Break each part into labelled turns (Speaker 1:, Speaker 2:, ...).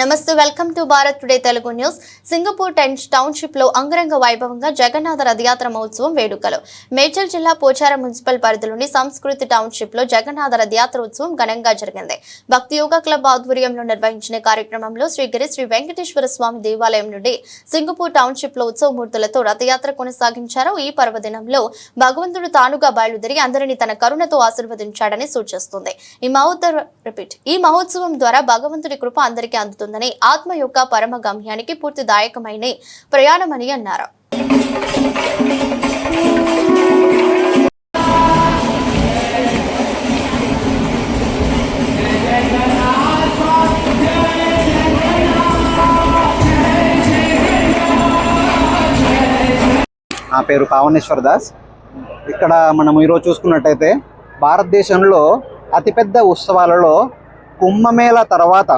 Speaker 1: నమస్తే welcome to Bharat Today Telugu news. Singapore ten టౌన్షిప్లో అంగరంగ వైభవంగా జగన్నాథ రథయాత్ర మహోత్సవం వేడుకలు. మేడ్చల్ జిల్లా పోచారం మున్సిపల్ పరిధిలోని సంస్కృతి టౌన్షిప్లో జగన్నాథ రథయాత్ర ఉత్సవం ఘనంగా జరిగింది. భక్తి యోగా క్లబ్ ఆధ్వర్యంలో నిర్వహించిన కార్యక్రమంలో శ్రీగిరి శ్రీ వెంకటేశ్వర స్వామి దేవాలయం నుండి సింగపూర్ టౌన్షిప్లో ఉత్సవమూర్తులతో రథయాత్ర కొనసాగించారు. ఈ పర్వదినంలో భగవంతుడు తానుగా బయలుదేరి అందరినీ తన కరుణతో ఆశీర్వదించాడని సూచిస్తుంది. ఈ మహోత్సవ రిపీట్. ఈ మహోత్సవం ద్వారా భగవంతుడి కృప అందరికీ అందుతుందని ఆత్మ యొక్క పరమ గమ్యానికి పూర్తి దాయకమైన ప్రయాణమని అన్నారు.
Speaker 2: నా పేరు పావనేశ్వర్ దాస్. ఇక్కడ మనం ఈరోజు చూసుకున్నట్టయితే భారతదేశంలో అతిపెద్ద ఉత్సవాలలో కుంభమేళ తర్వాత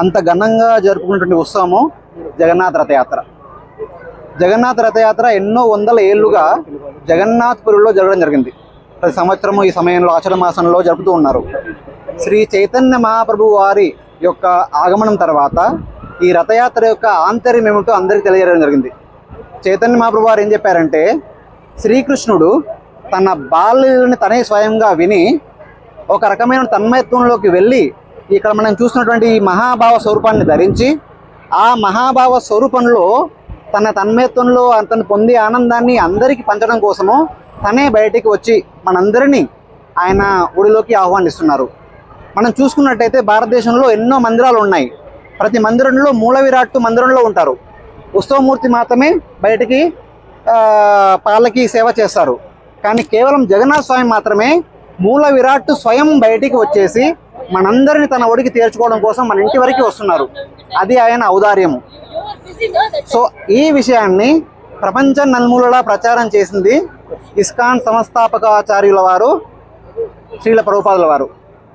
Speaker 2: అంత ఘనంగా జరుపుకున్నటువంటి ఉత్సవము జగన్నాథ రథయాత్ర. జగన్నాథ రథయాత్ర ఎన్నో వందల ఏళ్ళుగా జగన్నాథ్పురిలో జరగడం జరిగింది. ప్రతి సంవత్సరము ఈ సమయంలో ఆచరణ మాసంలో జరుపుతూ ఉన్నారు. శ్రీ చైతన్య మహాప్రభు వారి యొక్క ఆగమనం తర్వాత ఈ రథయాత్ర యొక్క ఆంతర్యం ఏమిటో అందరికీ తెలియజేయడం జరిగింది. చైతన్య మహాప్రభు వారు ఏం చెప్పారంటే శ్రీకృష్ణుడు తన బాల్యుని తనే స్వయంగా విని ఒక రకమైన తన్మయత్వంలోకి వెళ్ళి ఇక్కడ మనం చూసినటువంటి ఈ మహాభావ స్వరూపాన్ని ధరించి ఆ మహాభావ స్వరూపంలో తన తన్మయత్వంలో అతను పొందే ఆనందాన్ని అందరికీ పంచడం కోసము తనే బయటికి వచ్చి మనందరినీ ఆయన గుడిలోకి ఆహ్వానిస్తున్నారు. మనం చూసుకున్నట్టయితే భారతదేశంలో ఎన్నో మందిరాలు ఉన్నాయి. ప్రతి మందిరంలో మూల విరాట్టు మందిరంలో ఉంటారు. ఉత్సవమూర్తి మాత్రమే బయటికి పాలకి సేవ చేస్తారు. కానీ కేవలం జగన్నాథ స్వామి మాత్రమే మూల విరాట్టు స్వయం బయటికి వచ్చేసి మనందరిని తన ఒడికి తీర్చుకోవడం కోసం మన ఇంటి వరకు వస్తున్నారు. అది ఆయన ఔదార్యము. సో ఈ విషయాన్ని ప్రపంచ నలుమూలలా ప్రచారం చేసింది ఇస్కాన్ సంస్థాపకాచార్యుల వారు శ్రీల ప్రభుపాదుల వారు.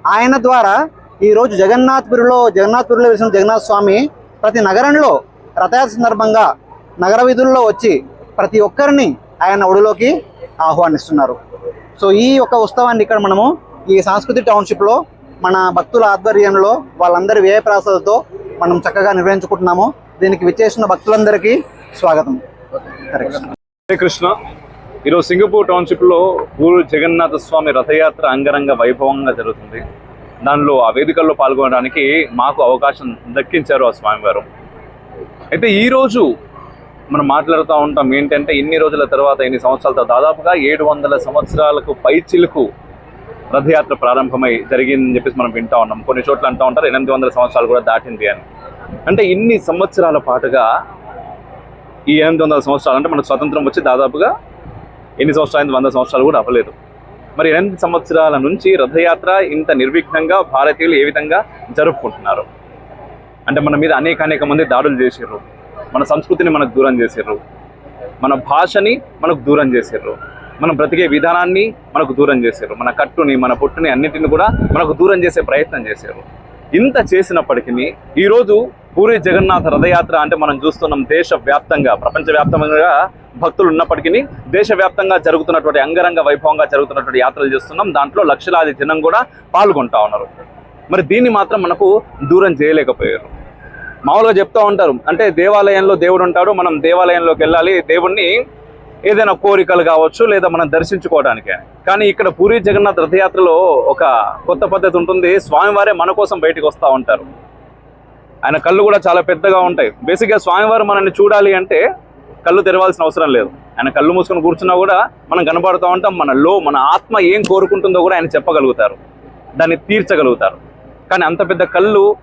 Speaker 2: ఆయన ద్వారా ఈరోజు జగన్నాథ్పురిలో జగన్నాథ్పురిలో వెలిసిన జగన్నాథ్ స్వామి ప్రతి నగరంలో రథయాత్ర సందర్భంగా నగర వీధుల్లో వచ్చి ప్రతి ఒక్కరిని ఆయన ఒడిలోకి ఆహ్వానిస్తున్నారు. సో ఈ యొక్క ఉత్సవాన్ని ఇక్కడ మనము ఈ సాంస్కృతిక టౌన్షిప్లో మన భక్తుల ఆధ్వర్యంలో వాళ్ళందరి వ్యయ ప్రాసలతో మనం చక్కగా నిర్వహించుకుంటున్నాము. దీనికి విచ్చేసిన భక్తులందరికీ స్వాగతం. కరెక్ట్
Speaker 3: హరే కృష్ణ. ఈరోజు సింగపూర్ టౌన్షిప్లో గురు జగన్నాథ స్వామి రథయాత్ర అంగరంగ వైభవంగా జరుగుతుంది. దానిలో ఆ వేదికల్లో పాల్గొనడానికి మాకు అవకాశం దక్కించారు ఆ స్వామివారు. అయితే ఈరోజు మనం మాట్లాడుతూ ఉంటాం ఏంటంటే ఇన్ని రోజుల తర్వాత ఇన్ని సంవత్సరాలతో దాదాపుగా ఏడు వందల సంవత్సరాలకు పైచిలుకు రథయాత్ర ప్రారంభమై జరిగిందని చెప్పేసి మనం వింటా ఉన్నాం. కొన్ని చోట్ల అంటూ ఉంటారు ఎనిమిది వందల సంవత్సరాలు కూడా దాటింది అని. అంటే ఇన్ని సంవత్సరాల పాటుగా ఈ ఎనిమిది వందల సంవత్సరాలు అంటే మనకు స్వతంత్రం వచ్చి దాదాపుగా ఎన్ని సంవత్సరాలు వంద సంవత్సరాలు కూడా అవ్వలేదు. మరి ఎనిమిది సంవత్సరాల నుంచి రథయాత్ర ఇంత నిర్విఘ్నంగా భారతీయులు ఏ విధంగా జరుపుకుంటున్నారు? అంటే మన మీద అనేక అనేక మంది దాడులు చేసారు మన సంస్కృతిని మనకు దూరం చేసారు మన భాషని మనకు దూరం చేసారు మనం బ్రతికే విధానాన్ని మనకు దూరం చేశారు. మన కట్టుని మన పొట్టుని అన్నిటిని కూడా మనకు దూరం చేసే ప్రయత్నం చేశారు. ఇంత చేసినప్పటికీ ఈరోజు పూరి జగన్నాథ రథయాత్ర అంటే మనం చూస్తున్నాం దేశవ్యాప్తంగా ప్రపంచవ్యాప్తంగా భక్తులు ఉన్నప్పటికీ దేశవ్యాప్తంగా జరుగుతున్నటువంటి అంగరంగ వైభవంగా జరుగుతున్నటువంటి యాత్రలు చేస్తున్నాం. దాంట్లో లక్షలాది జనం కూడా పాల్గొంటా ఉన్నారు. మరి దీన్ని మాత్రం మనకు దూరం చేయలేకపోయారు. మామూలుగా చెప్తూ ఉంటారు. అంటే దేవాలయంలో దేవుడు ఉంటాడు మనం దేవాలయంలోకి వెళ్ళాలి. దేవుణ్ణి ఏదైనా కోరికలు కావచ్చు లేదా మనం దర్శించుకోవడానికే. కానీ ఇక్కడ పూరి జగన్నాథ్ రథయాత్రలో ఒక కొత్త పద్ధతి ఉంటుంది. స్వామివారే మన కోసం బయటకు వస్తూ ఉంటారు. ఆయన కళ్ళు కూడా చాలా పెద్దగా ఉంటాయి. బేసిక్గా స్వామివారు మనల్ని చూడాలి అంటే కళ్ళు తెరవాల్సిన అవసరం లేదు. ఆయన కళ్ళు మూసుకొని కూర్చున్నా కూడా మనం కనబడుతూ ఉంటాం. మనలో మన ఆత్మ ఏం కోరుకుంటుందో కూడా ఆయన చెప్పగలుగుతారు. దాన్ని తీర్చగలుగుతారు. కానీ అంత పెద్ద కళ్ళు